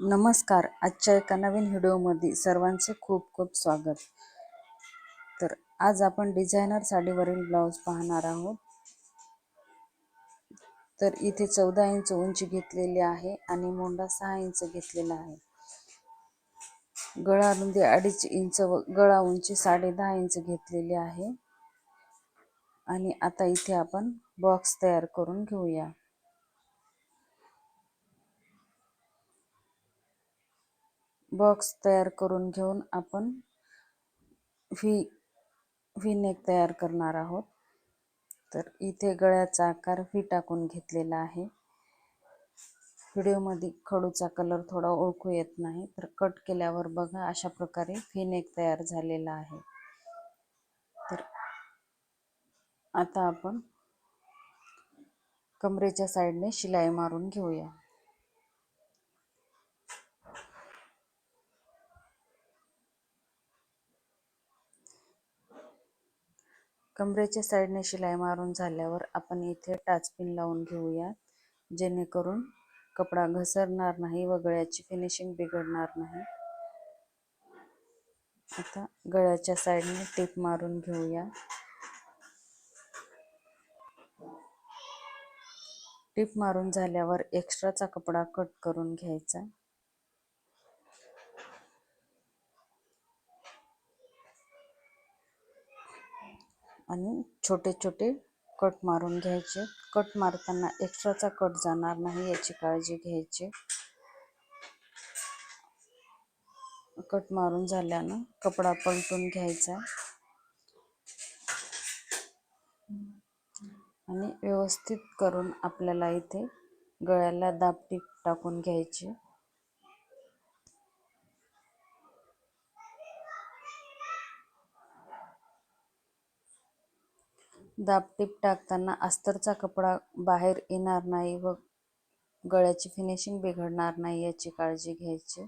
नमस्कार. आजच्या एका नवीन व्हिडिओमध्ये सर्वांचे खूप खूप स्वागत. तर आज आपण डिझायनर साडीवरील ब्लाऊज पाहणार आहोत. तर इथे चौदा इंच उंची घेतलेली आहे आणि मोंडा सहा इंच घेतलेला आहे. गळा रुंदी अडीच इंच व गळा उंची साडे दहा इंच घेतलेली आहे. आणि आता इथे आपण बॉक्स तयार करून घेऊया. बॉक्स तयार करून घेऊन आपण व्ही व्ही नेक तयार करणार आहोत. तर इथे गळ्याचा आकार व्ही टाकून घेतलेला आहे. व्हिडिओमध्ये खडूचा कलर थोडा ओळखू येत नाही तर कट केल्यावर बघा अशा प्रकारे व्ही नेक तयार झालेला आहे. तर आता आपण कमरेच्या साईडने शिलाई मारून घेऊया. कमरेच्या साईडने शिलाई मारून झाल्यावर आपण इथे टाचपिन लावून घेऊया. जेणेकरून कपडा घसरणार नाही व गळ्याची फिनिशिंग बिघडणार नाही. आता गळ्याच्या साईडने टीप मारून घेऊया. टीप मारून झाल्यावर एक्स्ट्राचा कपडा कट करून घ्यायचा. आणि छोटे छोटे कट मारून घ्यायचे. कट मारताना एक्स्ट्राचा कट जाणार नाही याची काळजी घ्यायची. कट मारून झाल्यानं कपडा पलटून घ्यायचा. आणि व्यवस्थित करून आपल्याला इथे गळ्याला दापटीप टाकून घ्यायची. दापटीप टाकताना अस्तरचा कपडा बाहेर येणार नाही व गळ्याची फिनिशिंग बिघडणार नाही याची काळजी घ्यायची.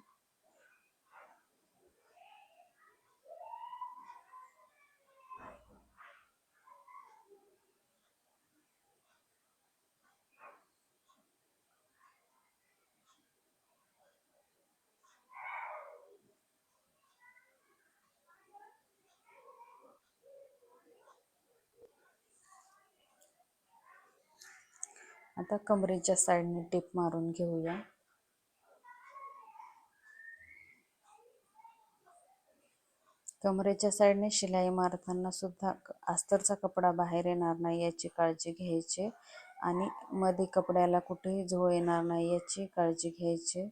आता कमरेच्या साईडने टिप मारून घेऊया. कमरेच्या साईडने शिलाई मारताना सुद्धा अस्तरचा कपडा बाहेर येणार नाही याची काळजी घ्यायची. आणि मध्ये कपड्याला कुठेही झोळ येणार नाही याची काळजी घ्यायची.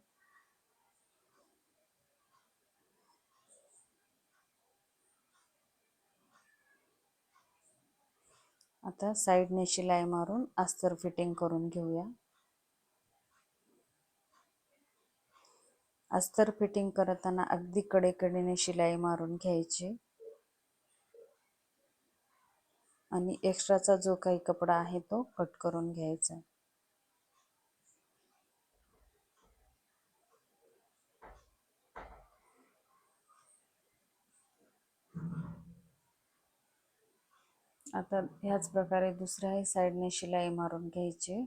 आता साईडने शिलाई मारून अस्तर फिटिंग करून घेऊया. अस्तर फिटिंग करताना अगदी कडेकडेने शिलाई मारून घ्यायची. आणि एक्स्ट्राचा जो काही कपडा आहे तो कट करून घ्यायचा. आता ह्याच प्रकारे दुसऱ्याही साईडने शिलाई मारून घ्यायची.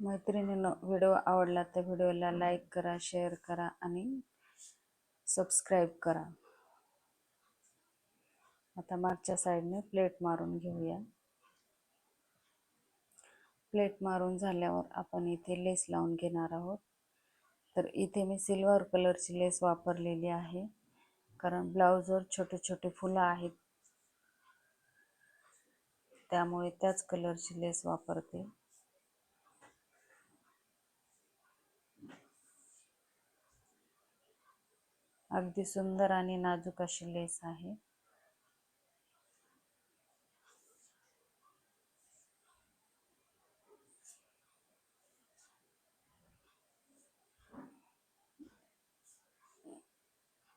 मैत्रिणीनं व्हिडिओ आवडला तर व्हिडिओला लाईक करा शेअर करा आणि सबस्क्राईब करा. आता मागच्या साईडने प्लेट मारून घेऊया. प्लेट मारून झाल्यावर आपण इथे लेस लावून घेणार आहोत. तर इथे मी सिल्वर कलरची लेस वापरलेली आहे. कारण ब्लाऊजवर छोटे छोटे फुलं आहेत. त्यामुळे त्याच कलरची लेस वापरते. अगदी सुंदर आणि नाजूक अशी लेस आहे.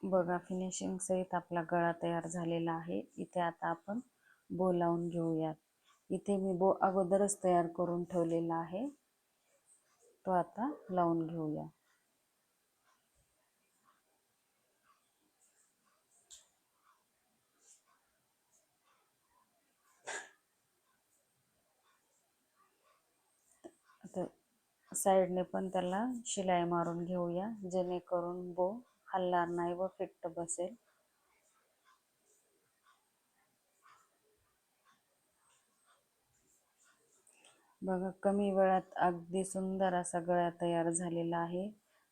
बघा फिनिशिंग सहित आपला गळा तयार झालेला आहे. इथे आता आपण बो लावून घेऊयात. इथे मी बो अगोदरच तयार करून ठेवलेला आहे. तो आता लावून घेऊया. साईडने पण त्याला शिलाई मारून घेऊया. जेणेकरून बो हलणार नाही व फिट्ट बसेल. बघा कमी वेळात अगदी सुंदर असा गळा तयार झालेला आहे.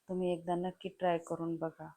तुम्ही एकदा नक्की ट्राय करून बघा.